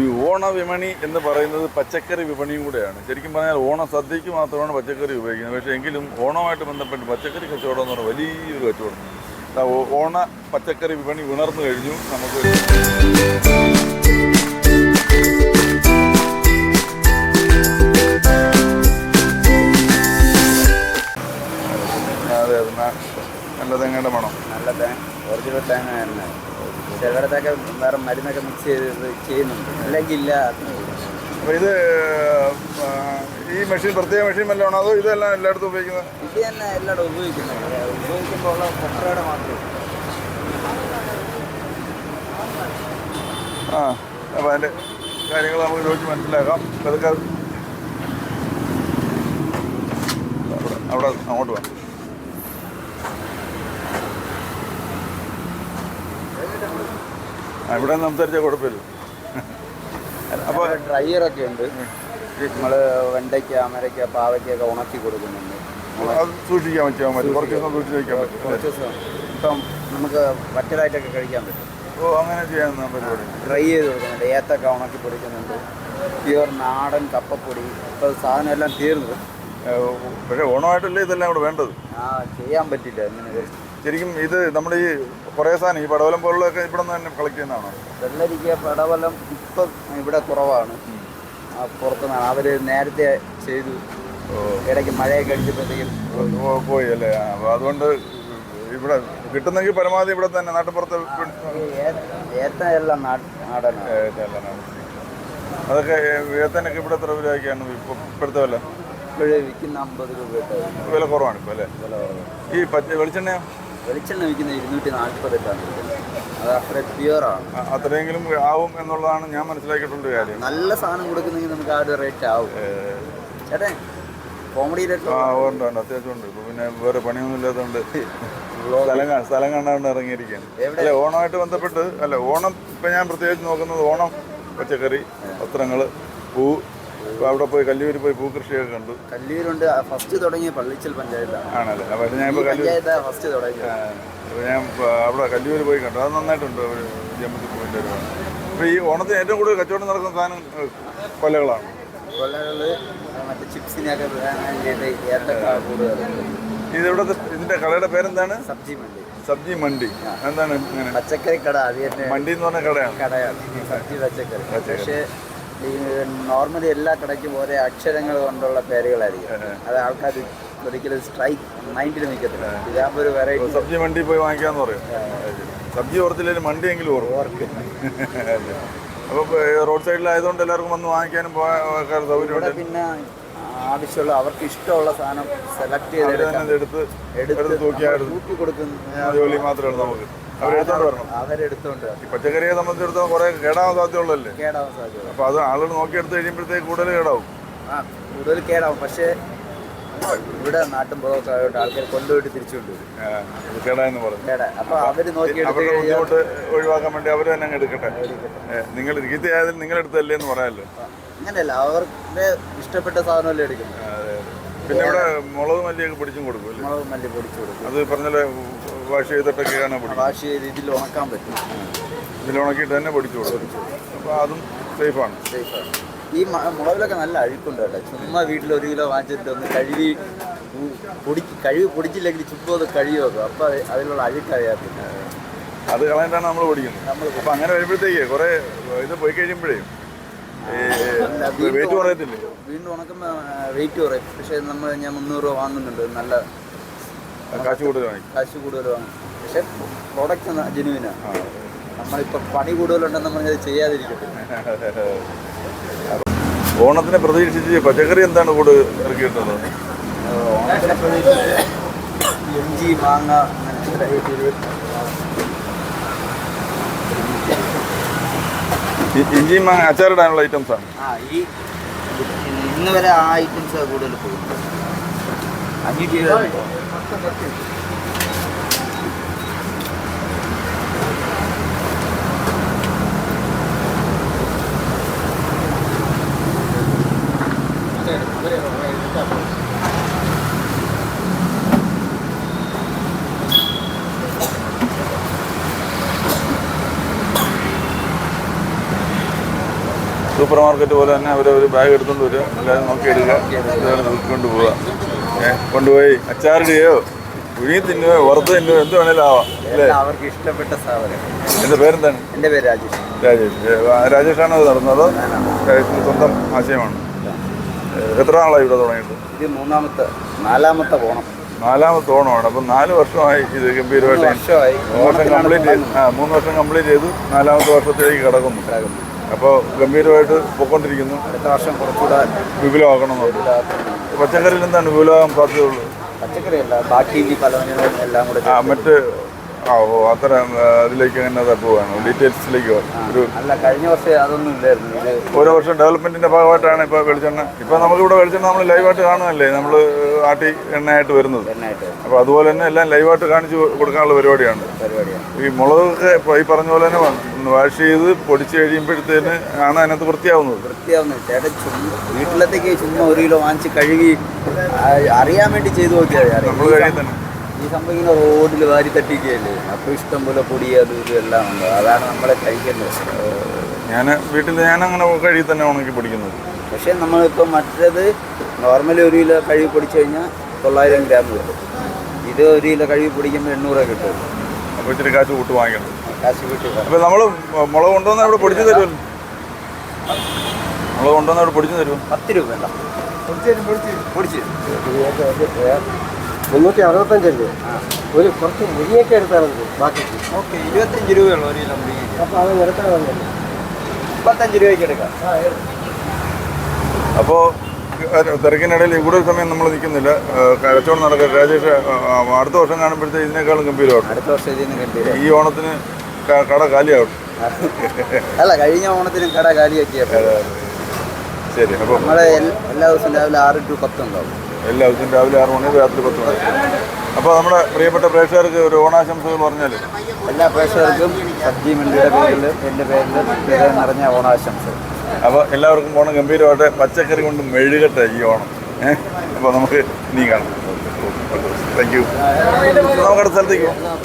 ഈ ഓണ വിപണി എന്ന് പറയുന്നത് പച്ചക്കറി വിപണിയും കൂടെയാണ്. ശരിക്കും പറഞ്ഞാൽ ഓണ സദ്യക്ക് മാത്രമാണ് പച്ചക്കറി ഉപയോഗിക്കുന്നത്. പക്ഷേ എങ്കിലും ഓണമായിട്ട് ബന്ധപ്പെട്ട് പച്ചക്കറി കച്ചവടം എന്ന് പറഞ്ഞാൽ വലിയൊരു കച്ചവടം. ഓണ പച്ചക്കറി വിപണി ഉണർന്നു കഴിഞ്ഞു. നമുക്ക് അതെ നല്ല തേങ്ങയുടെ മണം. നല്ല തേങ്ങ ഒറിജിനൽ തേങ്ങ തന്നെ. ചിലയിടത്തൊക്കെ വേറെ മരുന്നൊക്കെ മിക്സ് ചെയ്ത് ചെയ്യുന്നുണ്ട്. അല്ലെങ്കിൽ ഇല്ല അപ്പോൾ ഇത് ഈ മെഷീൻ പ്രത്യേക മെഷീൻ വല്ലതാണോ അതോ ഇതെല്ലാം എല്ലായിടത്തും ഉപയോഗിക്കുന്നത്? ഇത് തന്നെ എല്ലായിടത്തും ഉപയോഗിക്കുന്നത് ഉപയോഗിക്കുമ്പോൾ ഉള്ള കൊട്ടയുടെ മാത്രമേ ആ അപ്പോൾ അതിന്റെ കാര്യങ്ങൾ നമുക്ക് ചോദിച്ച് മനസ്സിലാക്കാം. അതൊക്കെ അവിടെ അങ്ങോട്ട് വേണം ആ ഇവിടെ സംസാരിച്ച കുഴപ്പമില്ല. അപ്പോൾ ഡ്രയറൊക്കെ ഉണ്ട്. നമ്മൾ വെണ്ടയ്ക്ക അമരയ്ക്ക പാവയ്ക്കൊക്കെ ഉണക്കി കൊടുക്കുന്നുണ്ട്. അത് സൂക്ഷിക്കാൻ പറ്റുമോ? മതി കുറച്ച് ദിവസം സൂക്ഷിച്ച് വയ്ക്കാൻ പറ്റും. ദിവസം. ഇപ്പം നമുക്ക് വറ്റലായിട്ടൊക്കെ കഴിക്കാൻ പറ്റും. ഓ അങ്ങനെ ചെയ്യാവുന്ന പരിപാടി ഡ്രൈ ചെയ്ത് കൊടുക്കുന്നുണ്ട്. ഏത്തൊക്കെ ഉണക്കി പൊടിക്കുന്നുണ്ട്. പ്യുവർ നാടൻ കപ്പപ്പൊടി. ഇപ്പോൾ സാധനം എല്ലാം തീർന്നു. പക്ഷേ ഓണമായിട്ടല്ലേ ഇതെല്ലാം ഇവിടെ വേണ്ടത്? ആ ചെയ്യാൻ പറ്റില്ല ഇങ്ങനെ. ശരിക്കും ഇത് നമ്മുടെ ഈ കുറേ സാധനം ഈ പടവലം പോലുള്ളതൊക്കെ ഇവിടെ നിന്ന് തന്നെ കളക്ട് ചെയ്യുന്നതാണോ? വെള്ളരിക്ക പടവലം ഇപ്പം ഇവിടെ കുറവാണ്. പുറത്തുനിന്നാണ്. അവർ നേരത്തെ ചെയ്തു. ഇടയ്ക്ക് മഴയൊക്കെ അടിച്ചപ്പോഴത്തേക്കും പോയി. അല്ലേ? അപ്പോൾ അപ്പൊ അതുകൊണ്ട് ഇവിടെ കിട്ടുന്നെങ്കിൽ പരമാവധി ഇവിടെ തന്നെ നാട്ടുപുറത്ത് നാടനാണ്. അതൊക്കെ ഏത്തനൊക്കെ ഇവിടെ എത്ര രൂപയ്ക്കാണ് ഇപ്പൊ ഇപ്പോഴത്തെ വില? ഇപ്പോഴേ വിൽക്കുന്ന അമ്പത് രൂപ വില കുറവാണ് ഇപ്പൊ അല്ലേ? ഈ പച്ച വെളിച്ചെണ്ണയോ? വെളിച്ചെണ്ണ വിൽക്കുന്ന ഇരുന്നൂറ്റി നാൽപ്പത്തെട്ടാണ് വിൽക്കുന്നത് അത് അത്ര പ്യുവർ ആണ്. അത്രയെങ്കിലും ആവും എന്നുള്ളതാണ് ഞാൻ മനസ്സിലാക്കിയിട്ടുണ്ട് കാര്യം. നല്ല സാധനം കൊടുക്കുന്നെങ്കിൽ നമുക്ക് ആ ഒരു റേറ്റ് ആവും. ചേട്ടേ കോമഡി റേറ്റ് ആ ഉണ്ട് ഉണ്ട്. അത്യാവശ്യം ഉണ്ട്. ഇപ്പൊ പിന്നെ വേറെ പണിയൊന്നും ഇല്ലാത്തതുകൊണ്ട് സ്ഥലം കാ- സ്ഥലം കാണാണ്ട് ഇറങ്ങിയിരിക്കുകയാണ് അല്ല ഓണമായിട്ട് ബന്ധപ്പെട്ട് അല്ല ഓണം ഇപ്പൊ ഞാൻ പ്രത്യേകിച്ച് നോക്കുന്നത് ഓണം പച്ചക്കറി വസ്ത്രങ്ങൾ പൂ അവിടെ പോയി കല്ലൂരിൽ പോയി പൂ കൃഷിയൊക്കെ കണ്ടു. കല്ലൂരുണ്ട്. ഫസ്റ്റ് തുടങ്ങിയ പള്ളിച്ചൽ പഞ്ചായത്താണ്. ആണല്ലേ? ഞാൻ ഇപ്പോൾ കല്ലൂർ ഫസ്റ്റ് തുടങ്ങി. അപ്പോൾ ഞാൻ അവിടെ കല്ലൂർ പോയി കണ്ടു. അത് നന്നായിട്ടുണ്ട്. അവർ ജമ്മത്തിൽ പോയിട്ട് ഒരു ഇപ്പൊ ഈ ഓണത്തിന് ഏറ്റവും കൂടുതൽ കച്ചവടം നടക്കുന്ന സാധനം കൊല്ലകളാണ് മറ്റേ ചിപ്സിനൊക്കെ ഇവിടുത്തെ ഇതിന്റെ കടയുടെ പേരെന്താണ്? സബ്ജി മണ്ടി. സബ്ജി മണ്ടി. എന്താണ് പച്ചക്കറി കട അത് മണ്ടി എന്ന് പറഞ്ഞ കടയാണ്. കടയാണ്. സബ്ജി പച്ചക്കറി. പക്ഷേ ഈ നോർമലി എല്ലാ കടയ്ക്കും ഓരോ അക്ഷരങ്ങൾ കൊണ്ടുള്ള പേരുകളായിരിക്കും. അത് ആൾക്കാർ ഒരിക്കലും സ്ട്രൈക്ക് മൈൻഡിൽ നിൽക്കത്തില്ല. ഇതാകുമ്പോൾ ഒരു വെറൈറ്റി സബ്ജി മണ്ടി പോയി വാങ്ങിക്കാന്ന് പറയും. സബ്ജി ഓർത്തില്ലെങ്കിൽ മണ്ടിയെങ്കിലും ഓർക്കും. ഓർക്ക്. അപ്പോൾ റോഡ് സൈഡിലായതുകൊണ്ട് എല്ലാവർക്കും വന്ന് വാങ്ങിക്കാനും പോകാൻ സൗകര്യമുണ്ട്. പിന്നെ ആവശ്യമുള്ള അവർക്ക് ഇഷ്ടമുള്ള സാധനം സെലക്ട് ചെയ്ത് എടുത്ത് എടുത്ത് തൂക്കി കൊടുക്കുന്ന ജോലി മാത്രമേ നമുക്ക്. വരണം. അവരെടുത്തോണ്ട് ഈ പച്ചക്കറിയെ സംബന്ധിച്ചിടത്തോളം കുറേ കേടാവാൻ സാധ്യതയുള്ളല്ലേ കേടാവാൻ സാധ്യത അപ്പോൾ അത് ആളുകൾ നോക്കിയെടുത്ത് കഴിയുമ്പോഴത്തേക്ക് കൂടുതൽ കേടാവും. ആ കൂടുതൽ കേടാവും. പക്ഷേ ഇവിടെ നാട്ടും പുറമൊക്കെ ആയതുകൊണ്ട് ആൾക്കാർ കൊണ്ടുപോയിട്ട് തിരിച്ചു കൊണ്ടുവരും കേടാ എന്ന് പറഞ്ഞു. കേടാ. അപ്പൊ അവർ നോക്കി അവരുടെ ബുദ്ധിമുട്ട് ഒഴിവാക്കാൻ വേണ്ടി അവർ തന്നെ എടുക്കട്ടെ. നിങ്ങൾ ഗീതയായാലും നിങ്ങൾ എടുത്തല്ലേ എന്ന് പറയാമല്ലോ. അങ്ങനെയല്ല. അവർക്ക് ഇഷ്ടപ്പെട്ട സാധനമല്ലേ എടുക്കുന്നത്. പിന്നെ ഇവിടെ മുളക് മല്ലിയൊക്കെ പിടിച്ചും കൊടുക്കും മുളക് മല്ലി പൊടിച്ചു കൊടുക്കും. അത് പറഞ്ഞാൽ വാഷ് ചെയ്തിട്ടൊക്കെയാണ് വാഷ് ചെയ്ത് ഇതിൽ ഉണക്കാൻ പറ്റും. ഇതിൽ ഉണക്കിയിട്ട് തന്നെ പൊടിച്ചു കൊടുക്കും. അപ്പോൾ അതും സേഫാണ്. സേഫാണ്. ഈ മുളകിലൊക്കെ നല്ല അഴുക്കുണ്ട് കേട്ടോ. ചുമ്മാ വീട്ടിൽ ഒരു കിലോ വാങ്ങിച്ചിട്ട് ഒന്ന് കഴുകി പൊടി കഴുകി പൊടിച്ചില്ലെങ്കിൽ ചുമ്മാ അത് കഴുകി വെക്കും. അപ്പോൾ അതിലുള്ള അഴുക്ക് അറിയാത്തില്ല. അത് കളഞ്ഞിട്ടാണ് നമ്മൾ പൊടിക്കുന്നത്. നമ്മൾ അപ്പോൾ അങ്ങനെ വരുമ്പോഴത്തേക്ക് കുറേ ഇത് പോയി കഴിയുമ്പോഴേ വെയിറ്റ് കുറയത്തില്ലേ? വീണ്ടും ഉണക്കുമ്പോൾ വെയിറ്റ് കുറയും. പക്ഷേ നമ്മൾ ഞാൻ മുന്നൂറ് രൂപ വാങ്ങുന്നുണ്ട്. നല്ല കാശ് കൂടുതൽ വാങ്ങിക്കും കാശ് കൂടുതൽ വാങ്ങും. പക്ഷെ പ്രോഡക്റ്റ് ജെനുവിനാണ് നമ്മളിപ്പോൾ പണി കൂടുതലുണ്ടെന്ന് പറഞ്ഞാൽ ചെയ്യാതിരിക്കട്ടെ. ഓണത്തിനെ പ്രതീക്ഷിച്ച് പച്ചക്കറി എന്താണ് കൂടുതൽ ഇറക്കിയിട്ടുള്ളത്? ഓണത്തിനെ പ്രതീക്ഷിച്ച് ഇഞ്ചി മാങ്ങ അങ്ങനത്തെ ഇത് ഇ- ഇഞ്ചിയും മാങ്ങ അച്ചാറിടാനുള്ള ഐറ്റംസാണ് ആ? ഈ ഇന്ന് വരെ ആ ഐറ്റംസ് കൂടുതൽ പോകുന്നത് അഞ്ഞൂറ്റി ഇരുപത് സൂപ്പർ മാർക്കറ്റ് പോലെ തന്നെ അവരവർ ഒരു ബാഗ് എടുത്തുകൊണ്ട് വരിക. എല്ലാവരും നോക്കി എടുക്കുക എല്ലാവരും നോക്കിക്കൊണ്ട് പോവുക കൊണ്ടുപോയി. അച്ചാറിടുകയോ? പുഴുങ്ങി തിന്നുകയോ? വറുത്ത് തിന്നുകയോ? എന്ത് വേണേലും ആവാം അല്ലേ? അവർക്ക് ഇഷ്ടപ്പെട്ട സാധനം. എന്റെ പേരെന്താണ്? എന്റെ പേര് രാജേഷ്. രാജേഷ്. രാജേഷാണ് അത് നടന്നത്? സ്വന്തം ആശയമാണ്. എത്ര നാളായി ഇവിടെ തുടങ്ങിയിട്ട്? ഇത് മൂന്നാമത്തെ നാലാമത്തെ ഓണം. നാലാമത്തെ ഓണമാണ്. അപ്പം നാല് വർഷമായി ഇത് ഗംഭീരമായിട്ട് വർഷമായി. മൂന്ന് വർഷം കംപ്ലീറ്റ് ചെയ്തു ആ മൂന്ന് വർഷം കംപ്ലീറ്റ് ചെയ്തു നാലാമത്തെ വർഷത്തിലേക്ക് കിടക്കുന്നു. അപ്പോൾ ഗംഭീരമായിട്ട് പോയിക്കൊണ്ടിരിക്കുന്നു. അടുത്ത വർഷം കുറച്ചുകൂടെ വിപുലമാക്കണമെന്നുണ്ട്. പച്ചക്കറിയിൽ നിന്നാണ് വിപുലമാകാൻ സാധ്യതയുള്ളത് പച്ചക്കറിയല്ല ബാക്കി ഈ പലവ്യഞ്ജനവും എല്ലാം കൂടെ ആ മറ്റ് ആ ഓ അതിലേക്ക് അങ്ങനെ തട്ടുകയാണ് ഡീറ്റെയിൽസിലേക്ക് ഒരു അല്ല കഴിഞ്ഞ വർഷം അതൊന്നും ഇല്ലായിരുന്നു. ഇത് ഓരോ വർഷം ഡെവലപ്മെന്റിന്റെ ഭാഗമായിട്ടാണ് ഇപ്പോൾ വെളിച്ചെണ്ണ. ഇപ്പോൾ നമുക്കിവിടെ വെളിച്ചെണ്ണ നമ്മൾ ലൈവായിട്ട് കാണുന്നല്ലേ നമ്മൾ ആട്ടി എണ്ണയായിട്ട് വരുന്നത്. അപ്പോൾ അതുപോലെ തന്നെ എല്ലാം ലൈവായിട്ട് കാണിച്ചു കൊടുക്കാനുള്ള പരിപാടിയാണ്. ഈ മുളകൊക്കെ ഇപ്പോൾ ഈ പറഞ്ഞ പോലെ തന്നെ വാഷ് ചെയ്ത് പൊടിച്ച് കഴിയുമ്പോഴത്തേന് ആണ് അതിനകത്ത് വൃത്തിയാവുന്നത്. വൃത്തിയാവുന്നു ചേട്ടൻ ചുമ്മാ വീട്ടിലത്തേക്ക് ചുമ്മാ ഒരു കിലോ വാങ്ങിച്ച് കഴുകി അറിയാൻ വേണ്ടി ചെയ്തു നോക്കിയാൽ. നമ്മൾ കഴിയും തന്നെ. ഈ സംഭവം ഇങ്ങനെ റോഡിൽ വാരി തട്ടിക്കുകയല്ലേ അപ്പോൾ ഇഷ്ടം പോലെ പൊടി അത് ഇത് എല്ലാം ഉണ്ട്? അതാണ് നമ്മളെ കഴിക്കേണ്ടത് ഞാൻ വീട്ടിൽ ഞാൻ അങ്ങനെ കഴുകി തന്നെ ഉണക്കി പൊടിക്കുന്നത്. പക്ഷേ നമ്മളിപ്പോൾ മറ്റേത് നോർമലി ഒരു കിലോ കഴുകി പൊടിച്ചു കഴിഞ്ഞാൽ തൊള്ളായിരം ഗ്രാം കിട്ടും. ഇത് ഒരു കിലോ കഴുകി പൊടിക്കുമ്പോൾ എണ്ണൂറ് കിട്ടും. അപ്പോൾ ഇച്ചിരി കാശ് കൂട്ട് വാങ്ങിക്കണം. കാശ് കിട്ടി അപ്പോൾ നമ്മൾ മുളക് കൊണ്ടുവന്നാൽ അവിടെ പൊടിച്ച് തരുമല്ലോ മുളക് കൊണ്ടുവന്നാൽ അവിടെ പൊടിച്ച് തരുമോ? പത്ത് രൂപ വേണ്ട. പൊടിച്ച് മുന്നൂറ്റി അറുപത്തഞ്ചല്ലേ ഒരു കുറച്ച് മുരിങ്ങയൊക്കെ എടുത്താലും ബാക്കി. ഓക്കെ ഇരുപത്തഞ്ച് രൂപയുള്ളൂ ഒരു കിലോ മുരിങ്ങ അപ്പോൾ അത് വന്നത് മുപ്പത്തഞ്ച് രൂപയ്ക്ക് എടുക്കാം. അപ്പോൾ തിരക്കിനിടയിൽ ഇവിടെ ഒരു സമയം നമ്മൾ നിൽക്കുന്നില്ല. കച്ചവടം നടക്കുക. രാജേഷ് അടുത്ത വർഷം കാണുമ്പോഴത്തേക്ക് ഇതിനേക്കാളും ഗംഭീരമാണ് അടുത്ത വർഷം ഇതിന് ഗംഭീരം ഈ ഓണത്തിന് കട കാലിയാവട്ടെ അല്ല കഴിഞ്ഞ ഓണത്തിന് കട കാലിയാക്കിയ ശരി അപ്പോൾ നമ്മളെ എല്ലാ ദിവസവും രാവിലെ ആറ് ടു പത്ത് ഉണ്ടാവും. എല്ലാ ദിവസവും രാവിലെ ആറ് മണി രാത്രി പത്ത് മണി. അപ്പോൾ നമ്മുടെ പ്രിയപ്പെട്ട പ്രേക്ഷകർക്ക് ഒരു ഓണാശംസകൾ പറഞ്ഞാൽ എല്ലാ പ്രേക്ഷകർക്കും സബ്ജി മണ്ടിയുടെ പേരിൽ എന്റെ പേരിൽ ഹൃദയം നിറഞ്ഞ ഓണാശംസകൾ. അപ്പോൾ എല്ലാവർക്കും ഓണം ഗംഭീരമായിട്ട് പച്ചക്കറി കൊണ്ട് മെഴുകട്ടെ ഈ ഓണം. അപ്പോൾ നമുക്ക് നീ കാണാം. താങ്ക് യു നമുക്കടുത്ത സ്ഥലത്തേക്ക് പോകാം